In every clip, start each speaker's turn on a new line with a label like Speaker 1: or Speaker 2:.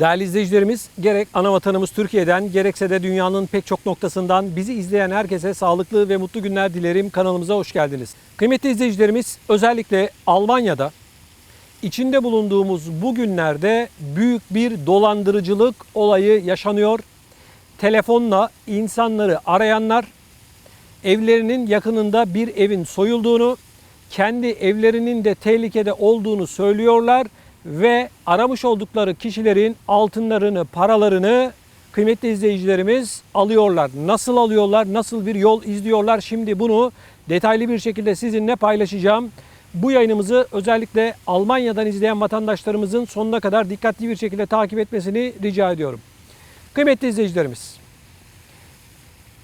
Speaker 1: Değerli izleyicilerimiz, gerek ana vatanımız Türkiye'den gerekse de dünyanın pek çok noktasından bizi izleyen herkese sağlıklı ve mutlu günler dilerim. Kanalımıza hoş geldiniz. Kıymetli izleyicilerimiz, özellikle Almanya'da içinde bulunduğumuz bu günlerde büyük bir dolandırıcılık olayı yaşanıyor. Telefonla insanları arayanlar evlerinin yakınında bir evin soyulduğunu, kendi evlerinin de tehlikede olduğunu söylüyorlar ve aramış oldukları kişilerin altınlarını, paralarını kıymetli izleyicilerimiz alıyorlar. Nasıl alıyorlar? Nasıl bir yol izliyorlar? Şimdi bunu detaylı bir şekilde sizinle paylaşacağım. Bu yayınımızı özellikle Almanya'dan izleyen vatandaşlarımızın sonuna kadar dikkatli bir şekilde takip etmesini rica ediyorum. Kıymetli izleyicilerimiz,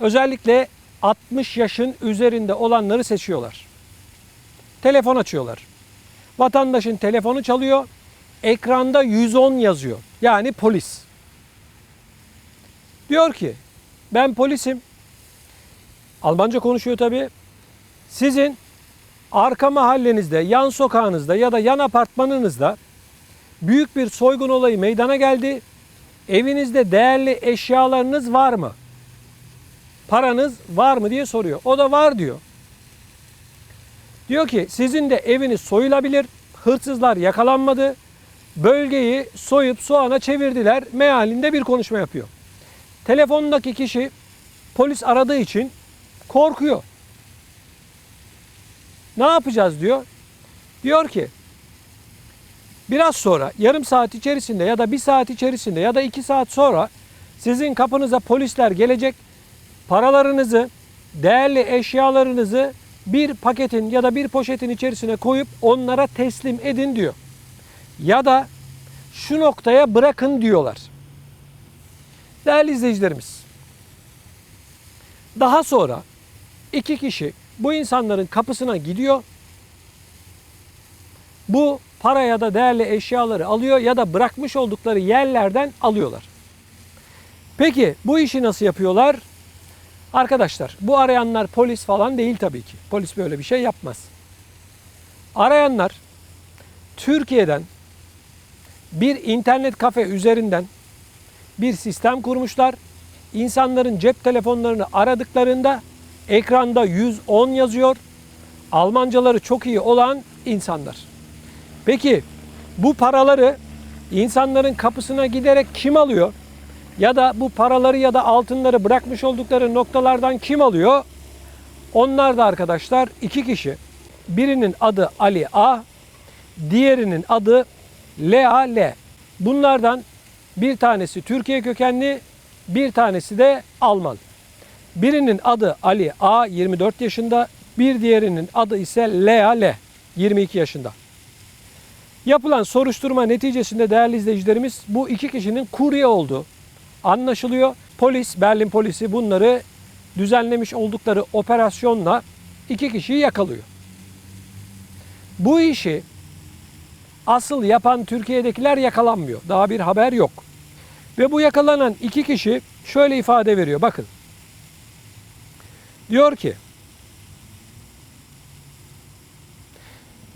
Speaker 1: özellikle 60 yaşın üzerinde olanları seçiyorlar. Telefon açıyorlar. Vatandaşın telefonu çalıyor. Ekranda 110 yazıyor. Yani polis. Diyor ki ben polisim. Almanca konuşuyor tabii. Sizin arka mahallenizde, yan sokağınızda ya da yan apartmanınızda büyük bir soygun olayı meydana geldi. Evinizde değerli eşyalarınız var mı? Paranız var mı diye soruyor. O da var diyor. Diyor ki sizin de eviniz soyulabilir. Hırsızlar yakalanmadı. Bölgeyi soyup soğana çevirdiler. Mealinde bir konuşma yapıyor. Telefondaki kişi polis aradığı için korkuyor. Ne yapacağız diyor. Diyor ki biraz sonra yarım saat içerisinde ya da bir saat içerisinde ya da iki saat sonra sizin kapınıza polisler gelecek. Paralarınızı, değerli eşyalarınızı bir paketin ya da bir poşetin içerisine koyup onlara teslim edin diyor. Ya da şu noktaya bırakın diyorlar. Değerli izleyicilerimiz, daha sonra iki kişi bu insanların kapısına gidiyor. Bu para ya da değerli eşyaları alıyor ya da bırakmış oldukları yerlerden alıyorlar. Peki bu işi nasıl yapıyorlar? Arkadaşlar bu arayanlar polis falan değil tabii ki. Polis böyle bir şey yapmaz. Arayanlar Türkiye'den bir internet kafe üzerinden bir sistem kurmuşlar. İnsanların cep telefonlarını aradıklarında ekranda 110 yazıyor. Almancaları çok iyi olan insanlar. Peki bu paraları insanların kapısına giderek kim alıyor? Ya da bu paraları ya da altınları bırakmış oldukları noktalardan kim alıyor? Onlar da arkadaşlar iki kişi. Birinin adı Ali A, diğerinin adı Lea L. Bunlardan bir tanesi Türkiye kökenli, bir tanesi de Alman. Birinin adı Ali A 24 yaşında, bir diğerinin adı ise Lea L 22 yaşında. Yapılan soruşturma neticesinde değerli izleyicilerimiz bu iki kişinin kurye olduğu anlaşılıyor. Polis, Berlin polisi bunları düzenlemiş oldukları operasyonla iki kişiyi yakalıyor. Bu işi asıl yapan Türkiye'dekiler yakalanmıyor. Daha bir haber yok. Ve bu yakalanan iki kişi şöyle ifade veriyor. Bakın. Diyor ki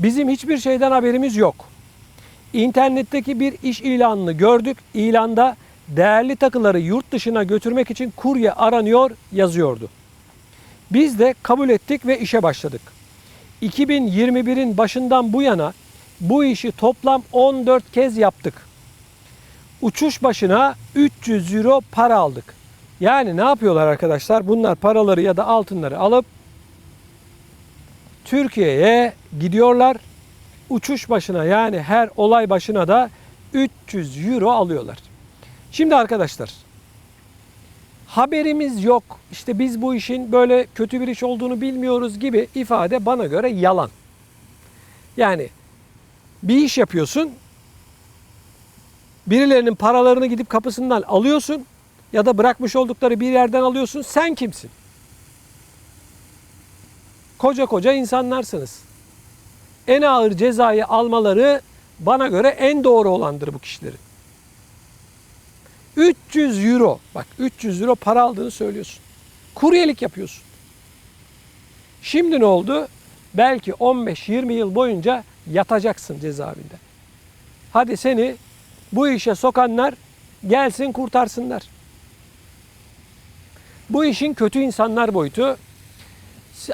Speaker 1: Bizim hiçbir şeyden haberimiz yok. İnternetteki bir iş ilanını gördük. İlanda değerli takıları yurt dışına götürmek için kurye aranıyor yazıyordu. Biz de kabul ettik ve işe başladık. 2021'in başından bu yana bu işi toplam 14 kez yaptık. Uçuş başına 300 euro para aldık. Yani ne yapıyorlar arkadaşlar? Bunlar paraları ya da altınları alıp Türkiye'ye gidiyorlar. Uçuş başına yani her olay başına da 300 euro alıyorlar. Şimdi arkadaşlar haberimiz yok. İşte biz bu işin böyle kötü bir iş olduğunu bilmiyoruz gibi ifade bana göre yalan. Yani bir iş yapıyorsun. Birilerinin paralarını gidip kapısından alıyorsun ya da bırakmış oldukları bir yerden alıyorsun. Sen kimsin? Koca koca insanlarsınız. En ağır cezayı almaları bana göre en doğru olandır bu kişilerin. 300 euro, bak 300 euro para aldığını söylüyorsun. Kuryelik yapıyorsun. Şimdi ne oldu? belki 15-20 yıl boyunca yatacaksın cezaevinde. Hadi seni bu işe sokanlar gelsin kurtarsınlar. Bu işin kötü insanlar boyutu.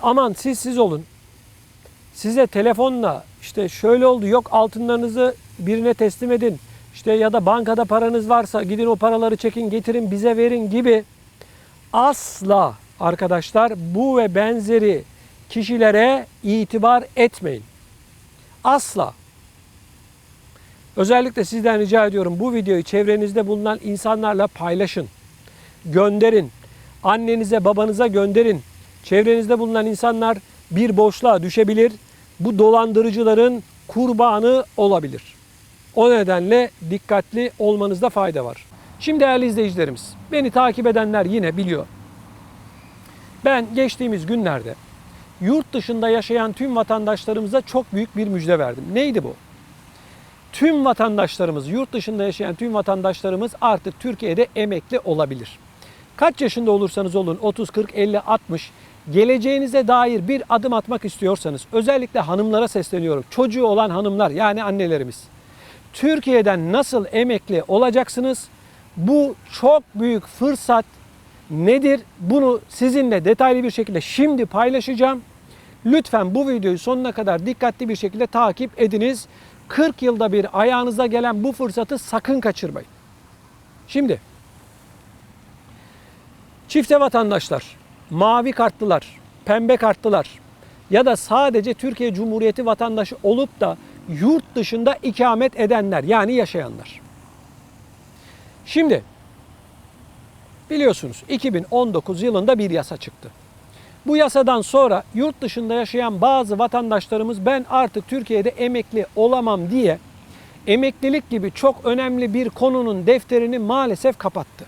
Speaker 1: Aman siz siz olun. Size telefonla işte şöyle oldu yok altınlarınızı birine teslim edin. İşte ya da bankada paranız varsa gidin o paraları çekin getirin bize verin gibi asla arkadaşlar bu ve benzeri kişilere itibar etmeyin. Asla. Özellikle sizden rica ediyorum bu videoyu çevrenizde bulunan insanlarla paylaşın. Gönderin. Annenize, babanıza gönderin. Çevrenizde bulunan insanlar bir boşluğa düşebilir. Bu dolandırıcıların kurbanı olabilir. O nedenle dikkatli olmanızda fayda var. Şimdi değerli izleyicilerimiz, beni takip edenler yine biliyor. Ben geçtiğimiz günlerde yurt dışında yaşayan tüm vatandaşlarımıza çok büyük bir müjde verdim. Neydi bu? Tüm vatandaşlarımız, yurt dışında yaşayan tüm vatandaşlarımız artık Türkiye'de emekli olabilir. Kaç yaşında olursanız olun 30, 40, 50, 60 geleceğinize dair bir adım atmak istiyorsanız özellikle hanımlara sesleniyorum. Çocuğu olan hanımlar yani annelerimiz. Türkiye'den nasıl emekli olacaksınız? Bu çok büyük fırsat nedir? Bunu sizinle detaylı bir şekilde şimdi paylaşacağım. Lütfen bu videoyu sonuna kadar dikkatli bir şekilde takip ediniz. 40 yılda bir ayağınıza gelen bu fırsatı sakın kaçırmayın. Şimdi çifte vatandaşlar, mavi kartlılar, pembe kartlılar ya da sadece Türkiye Cumhuriyeti vatandaşı olup da yurt dışında ikamet edenler yani yaşayanlar. Şimdi biliyorsunuz 2019 yılında bir yasa çıktı. Bu yasadan sonra yurt dışında yaşayan bazı vatandaşlarımız ben artık Türkiye'de emekli olamam diye emeklilik gibi çok önemli bir konunun defterini maalesef kapattı.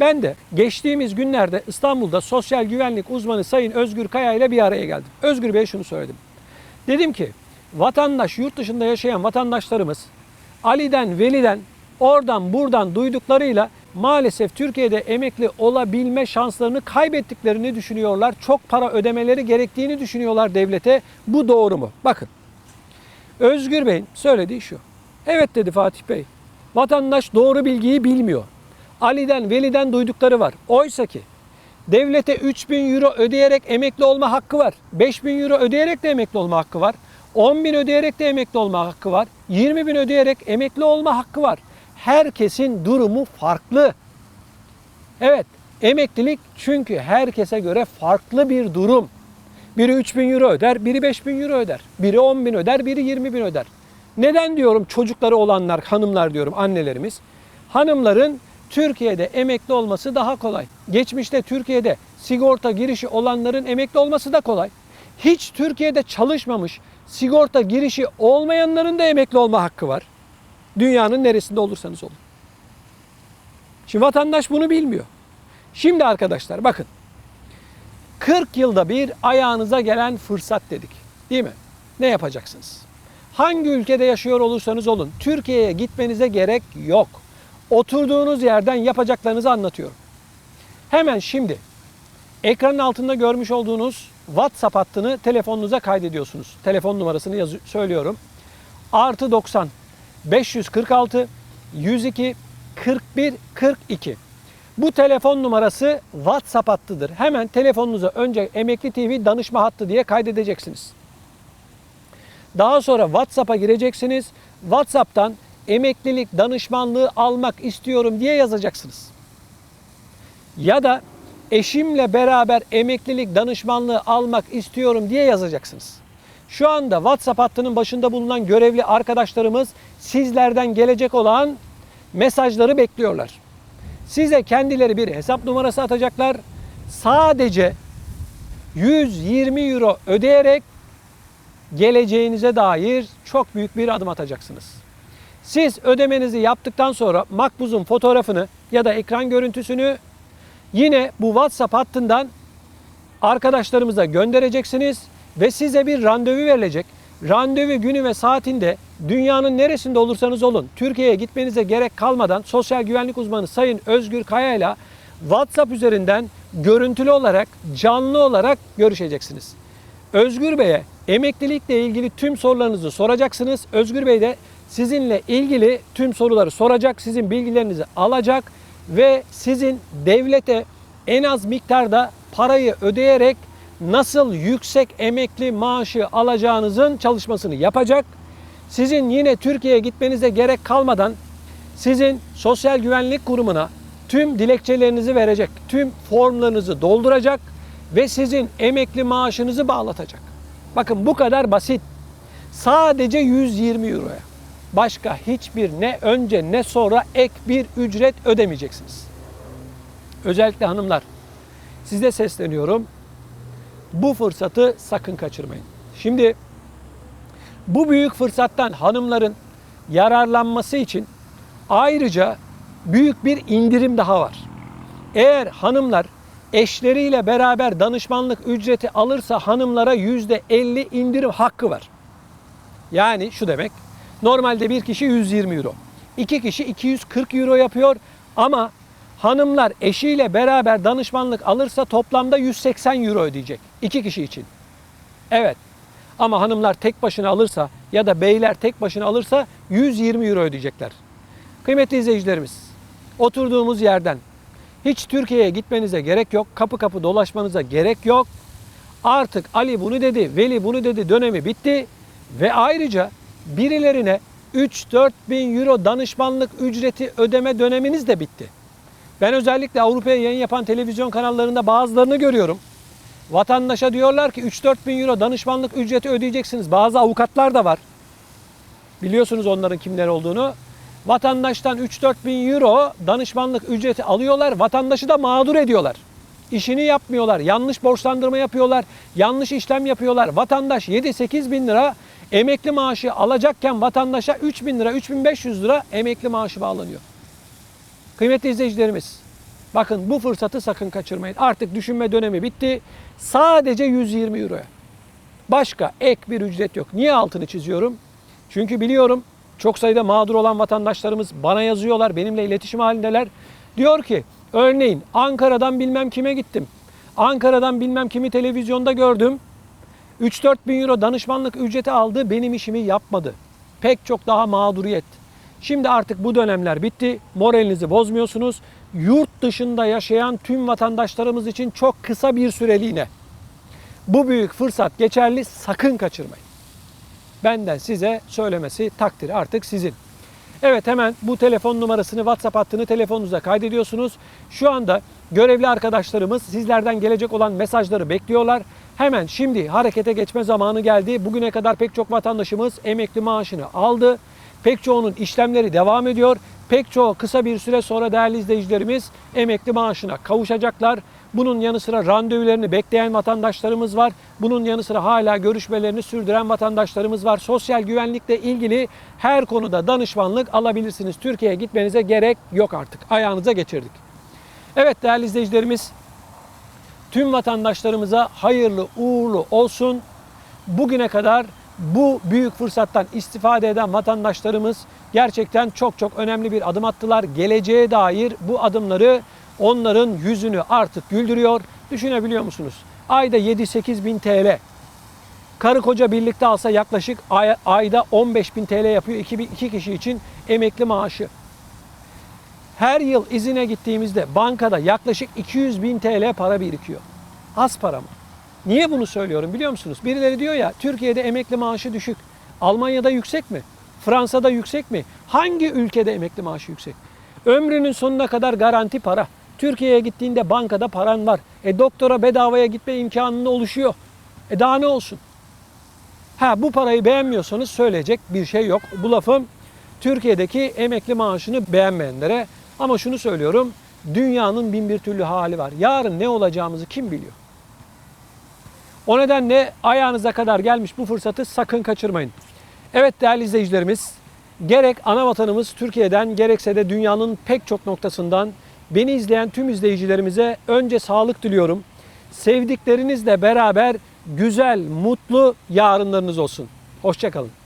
Speaker 1: Ben de geçtiğimiz günlerde İstanbul'da sosyal güvenlik uzmanı Sayın Özgür Kaya ile bir araya geldim. Özgür Bey şunu söyledim. Dedim ki vatandaş yurt dışında yaşayan vatandaşlarımız Ali'den Veli'den oradan buradan duyduklarıyla maalesef Türkiye'de emekli olabilme şanslarını kaybettiklerini düşünüyorlar. Çok para ödemeleri gerektiğini düşünüyorlar devlete. Bu doğru mu? Bakın. Özgür Bey'in söylediği şu. Evet dedi Fatih Bey. Vatandaş doğru bilgiyi bilmiyor. Ali'den, Veli'den duydukları var. Oysa ki devlete 3000 euro ödeyerek emekli olma hakkı var. 5000 euro ödeyerek de emekli olma hakkı var. 10 bin ödeyerek de emekli olma hakkı var. 20 bin ödeyerek emekli olma hakkı var. Herkesin durumu farklı. Evet, emeklilik çünkü herkese göre farklı bir durum. Biri 3000 euro öder, biri 5000 euro öder. Biri 10 bin öder, biri 20 bin öder. Neden diyorum çocukları olanlar, hanımlar diyorum annelerimiz. Hanımların Türkiye'de emekli olması daha kolay. Geçmişte Türkiye'de sigorta girişi olanların emekli olması da kolay. Hiç Türkiye'de çalışmamış, sigorta girişi olmayanların da emekli olma hakkı var. Dünyanın neresinde olursanız olun. Şimdi vatandaş bunu bilmiyor. Şimdi arkadaşlar bakın. 40 yılda bir ayağınıza gelen fırsat dedik. Değil mi? Ne yapacaksınız? Hangi ülkede yaşıyor olursanız olun Türkiye'ye gitmenize gerek yok. Oturduğunuz yerden yapacaklarınızı anlatıyorum. Hemen şimdi ekranın altında görmüş olduğunuz WhatsApp hattını telefonunuza kaydediyorsunuz. Telefon numarasını yazı- söylüyorum. Artı 90 546 102 41 42. Bu telefon numarası WhatsApp hattıdır. Hemen telefonunuza önce Emekli TV danışma hattı diye kaydedeceksiniz. Daha sonra WhatsApp'a gireceksiniz. WhatsApp'tan emeklilik danışmanlığı almak istiyorum diye yazacaksınız. Ya da eşimle beraber emeklilik danışmanlığı almak istiyorum diye yazacaksınız. Şu anda WhatsApp hattının başında bulunan görevli arkadaşlarımız sizlerden gelecek olan mesajları bekliyorlar. Size kendileri bir hesap numarası atacaklar. Sadece 120 euro ödeyerek geleceğinize dair çok büyük bir adım atacaksınız. Siz ödemenizi yaptıktan sonra makbuzun fotoğrafını ya da ekran görüntüsünü yine bu WhatsApp hattından arkadaşlarımıza göndereceksiniz ve size bir randevu verilecek. Randevu günü ve saatinde dünyanın neresinde olursanız olun Türkiye'ye gitmenize gerek kalmadan sosyal güvenlik uzmanı Sayın Özgür Kaya ile WhatsApp üzerinden görüntülü olarak canlı olarak görüşeceksiniz. Özgür Bey'e Emeklilikle ilgili tüm sorularınızı soracaksınız. Özgür Bey de sizinle ilgili tüm soruları soracak, sizin bilgilerinizi alacak ve sizin devlete en az miktarda parayı ödeyerek nasıl yüksek emekli maaşı alacağınızın çalışmasını yapacak. Sizin yine Türkiye'ye gitmenize gerek kalmadan sizin Sosyal Güvenlik Kurumu'na tüm dilekçelerinizi verecek, tüm formlarınızı dolduracak ve sizin emekli maaşınızı bağlatacak. Bakın bu kadar basit. Sadece 120 euroya. Başka hiçbir ne önce ne sonra ek bir ücret ödemeyeceksiniz. Özellikle hanımlar size sesleniyorum. Bu fırsatı sakın kaçırmayın. Şimdi bu büyük fırsattan hanımların yararlanması için ayrıca büyük bir indirim daha var. Eğer hanımlar eşleriyle beraber danışmanlık ücreti alırsa hanımlara %50 indirim hakkı var. Yani şu demek. Normalde bir kişi 120 euro. iki kişi 240 euro yapıyor ama hanımlar eşiyle beraber danışmanlık alırsa toplamda 180 euro ödeyecek. iki kişi için. Evet. Ama hanımlar tek başına alırsa ya da beyler tek başına alırsa 120 euro ödeyecekler. Kıymetli izleyicilerimiz, oturduğumuz yerden hiç Türkiye'ye gitmenize gerek yok. Kapı kapı dolaşmanıza gerek yok. Artık Ali bunu dedi, Veli bunu dedi dönemi bitti. Ve ayrıca birilerine 3-4 bin euro danışmanlık ücreti ödeme döneminiz de bitti. Ben özellikle Avrupa'ya yayın yapan televizyon kanallarında bazılarını görüyorum. Vatandaşa diyorlar ki 3-4 bin euro danışmanlık ücreti ödeyeceksiniz. Bazı avukatlar da var. Biliyorsunuz onların kimler olduğunu. Vatandaştan 3-4 bin euro danışmanlık ücreti alıyorlar. Vatandaşı da mağdur ediyorlar. İşini yapmıyorlar. Yanlış borçlandırma yapıyorlar. Yanlış işlem yapıyorlar. Vatandaş 7-8 bin lira emekli maaşı alacakken vatandaşa 3 bin lira, 3500 lira emekli maaşı bağlanıyor. Kıymetli izleyicilerimiz, bakın bu fırsatı sakın kaçırmayın. Artık düşünme dönemi bitti. Sadece 120 euroya. Başka ek bir ücret yok. Niye altını çiziyorum? Çünkü biliyorum çok sayıda mağdur olan vatandaşlarımız bana yazıyorlar, benimle iletişim halindeler. Diyor ki örneğin Ankara'dan bilmem kime gittim. Ankara'dan bilmem kimi televizyonda gördüm. 3-4 bin euro danışmanlık ücreti aldı, benim işimi yapmadı. Pek çok daha mağduriyet. Şimdi artık bu dönemler bitti. Moralinizi bozmuyorsunuz. Yurt dışında yaşayan tüm vatandaşlarımız için çok kısa bir süreliğine bu büyük fırsat geçerli. Sakın kaçırmayın. Benden size söylemesi takdir artık sizin. Evet hemen bu telefon numarasını WhatsApp hattını telefonunuza kaydediyorsunuz. Şu anda görevli arkadaşlarımız sizlerden gelecek olan mesajları bekliyorlar. Hemen şimdi harekete geçme zamanı geldi. Bugüne kadar pek çok vatandaşımız emekli maaşını aldı. Pek çoğunun işlemleri devam ediyor. Pek çoğu kısa bir süre sonra değerli izleyicilerimiz emekli maaşına kavuşacaklar. Bunun yanı sıra randevularını bekleyen vatandaşlarımız var. Bunun yanı sıra hala görüşmelerini sürdüren vatandaşlarımız var. Sosyal güvenlikle ilgili her konuda danışmanlık alabilirsiniz. Türkiye'ye gitmenize gerek yok artık. Ayağınıza geçirdik. Evet değerli izleyicilerimiz tüm vatandaşlarımıza hayırlı uğurlu olsun. Bugüne kadar bu büyük fırsattan istifade eden vatandaşlarımız gerçekten çok çok önemli bir adım attılar. Geleceğe dair bu adımları onların yüzünü artık güldürüyor. Düşünebiliyor musunuz? Ayda 7-8 bin TL. Karı koca birlikte alsa yaklaşık ay- ayda 15 bin TL yapıyor iki, iki kişi için emekli maaşı. Her yıl izine gittiğimizde bankada yaklaşık 200 bin TL para birikiyor. Az para mı? Niye bunu söylüyorum biliyor musunuz? Birileri diyor ya Türkiye'de emekli maaşı düşük. Almanya'da yüksek mi? Fransa'da yüksek mi? Hangi ülkede emekli maaşı yüksek? Ömrünün sonuna kadar garanti para. Türkiye'ye gittiğinde bankada paran var. E doktora bedavaya gitme imkanın oluşuyor. E daha ne olsun? Ha bu parayı beğenmiyorsanız söyleyecek bir şey yok. Bu lafım Türkiye'deki emekli maaşını beğenmeyenlere. Ama şunu söylüyorum. Dünyanın bin bir türlü hali var. Yarın ne olacağımızı kim biliyor? O nedenle ayağınıza kadar gelmiş bu fırsatı sakın kaçırmayın. Evet değerli izleyicilerimiz, gerek ana vatanımız Türkiye'den gerekse de dünyanın pek çok noktasından beni izleyen tüm izleyicilerimize önce sağlık diliyorum. Sevdiklerinizle beraber güzel, mutlu yarınlarınız olsun. Hoşçakalın.